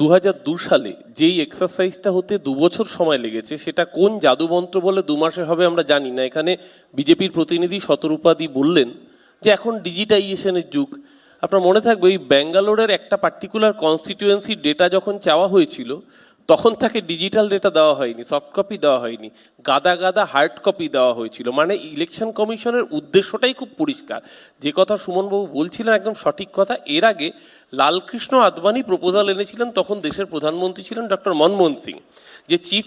দু সালে যেই এক্সারসাইজটা হতে দু বছর সময় লেগেছে, সেটা কোন জাদুমন্ত্র বলে দু মাসে হবে আমরা জানি না। এখানে বিজেপির প্রতিনিধি শতরূপাদি বললেন যে এখন ডিজিটাইজেশনের যুগ। আপনার মনে থাকবে, ওই ব্যাঙ্গালোরের একটা পার্টিকুলার কনস্টিটিউয়েন্সি ডেটা যখন চাওয়া হয়েছিল তখন তাকে ডিজিটাল ডেটা দেওয়া হয়নি সফট কপি দেওয়া হয়নি, গাদা গাদা হার্ড কপি দেওয়া হয়েছিল। মানে ইলেকশন কমিশনের উদ্দেশ্যটাই খুব পরিষ্কার। যে কথা সুমনবাবু বলছিলেন একদম সঠিক কথা, এর আগে লালকৃষ্ণ আদবানি প্রপোজাল এনেছিলেন তখন দেশের প্রধানমন্ত্রী ছিলেন ডক্টর মনমোহন সিং। যে চিফ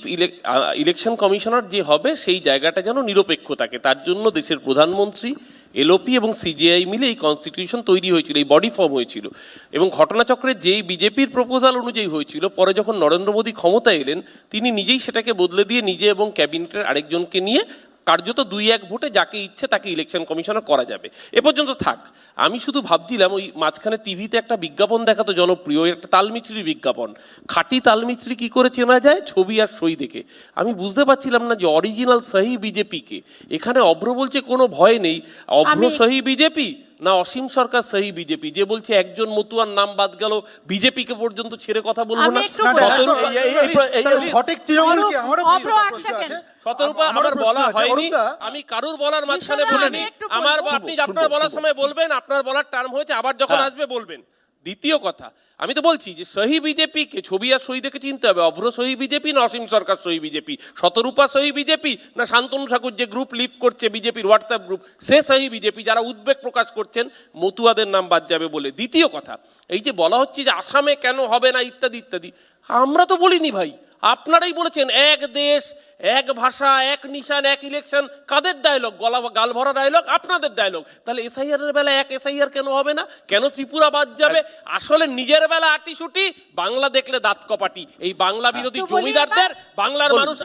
ইলেকশন কমিশনার যে হবে, সেই জায়গাটা যেন নিরপেক্ষ থাকে, তার জন্য দেশের প্রধানমন্ত্রী এলওপি এবং সিজিআই মিলে এই কনস্টিটিউশন তৈরি হয়েছিল, এই বডি ফর্ম হয়েছিল। এবং ঘটনাচক্রে যেই বিজেপির প্রপোজাল অনুযায়ী হয়েছিল, পরে যখন নরেন্দ্র মোদী ক্ষমতায় এলেন, তিনি নিজেই সেটাকে বদলে দিয়ে নিজে এবং ক্যাবিনেটের আরেকজনকে নিয়ে কার্যত দুই এক ভোটে যাকে ইচ্ছে তাকে ইলেকশন কমিশনার করা যাবে। এ পর্যন্ত থাক। আমি শুধু ভাবছিলাম ওই মাঝখানে টিভিতে একটা বিজ্ঞাপন দেখাতো জনপ্রিয় ওই একটা তালমিচড়ি বিজ্ঞাপন। খাঁটি তালমিচড়ি কি করে চেনা যায়? ছবি আর সই দেখে। আমি বুঝতে পারছিলাম না যে অরিজিনাল সহি বিজেপিকে এখানে অভ্র বলছে কোনো ভয় নেই। অভ্র সহি বিজেপি? না অসীম সরকার সেই বিজেপি। যে বলছে একজন মতুয়ার নাম বাদ গেল বিজেপিকে পর্যন্ত ছেড়ে কথা বলব আমি না। সঠিক আমারও। শতরূপা আমার বলা হয়নি। আমি কারুর বলার মাঝখানে বলিনি। আমার আপনি আপনার বলার সময় বলবেন আপনার বলার টার্ম হয়েছে আবার যখন হ্যাঁ। আসবে বলবেন। দ্বিতীয় কথা, আমি তো বলছি যে সহি বিজেপিকে ছবি আর সহি দেখে চিনতে হবে। অভ্র সহি বিজেপি না অসীম সরকার সহি বিজেপি? শতরূপা সহি বিজেপি না শান্তনু ঠাকুর যে গ্রুপ লিভ করছে বিজেপির হোয়াটসঅ্যাপ গ্রুপ সে সহি বিজেপি? যারা উদ্বেগ প্রকাশ করছেন, মতুয়াদের নাম বাদ যাবে বলে। দ্বিতীয় কথা, এই যে বলা হচ্ছে যে আসামে কেন হবে না ইত্যাদি ইত্যাদি, আমরা তো বলিনি ভাই। আপনারাই বলেছেন এক দেশ এক ভাষা এক নিশান এক ইলেকশন কাদের ডায়লগ গলা গাল ভরা ডায়লগ আপনাদের ডায়লগ তাহলে এসআইআর এর বেলা এক এসআইআর কেন হবে না? কেন ত্রিপুরা বাদ যাবে? আসলে নিজের বেলা আটিসুটি বাংলা দেখলে দাঁত কপাটি। এই বাংলা বিরোধী জমিদারদের বাংলার মানুষ